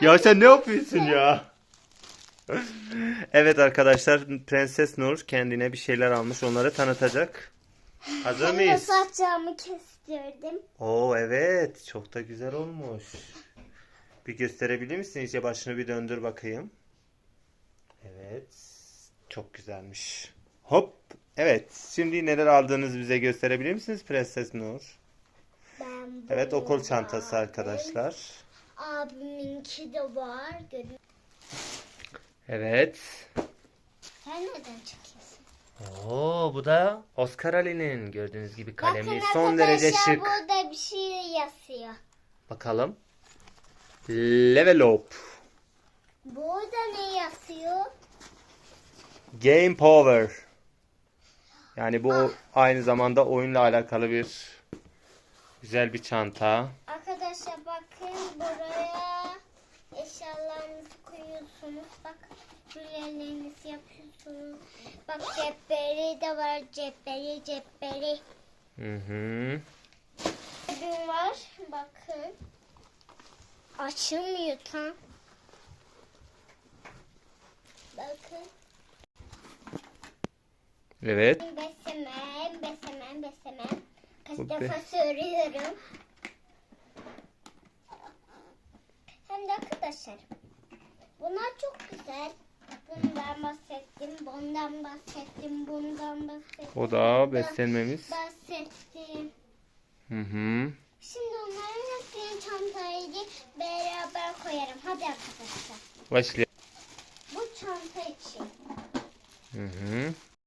Ya sen ne yapıyorsun ya? Evet arkadaşlar Prenses Nur kendine bir şeyler almış onları tanıtacak. Hazır mıyız? saçlarımı kestirdim. Oo evet çok da güzel olmuş. Bir gösterebilir misin? İyice başını bir döndür bakayım. Evet. Çok güzelmiş. Hop. Evet. Şimdi neler aldığınızı bize gösterebilir misiniz Prenses Nur? Evet okul çantası arkadaşlar. Abiminki de var. Görün. Evet. Sen neden çekiyorsun? Oo bu da Oscar Ali'nin gördüğünüz gibi kalemi Bakın son derece arkadaşlar şık. burada bir şey yazıyor. Bakalım. Level up. Burada ne yazıyor? Game Power. Yani bu aynı zamanda oyunla alakalı bir güzel bir çanta. Arkadaşlar bakın buraya eşyalarınızı koyuyorsunuz. Bak böylelerinizi yapıyorsunuz. Bak cepleri de var. Cepleri cepleri. Hı hı. Ürün var. Bakın. Açılmıyor tam. Bakın. Evet. Kaç defa söylüyorum. Hem de arkadaşlar. Bunlar çok güzel. Bundan bahsettim, bundan bahsettim, bundan bahsettim. O da beslenmemiz. Bahsettim. Hı hı. Şimdi onların hepsini çantayı beraber koyarım. Hadi arkadaşlar. Başlayalım. Bu çanta için. Hı hı.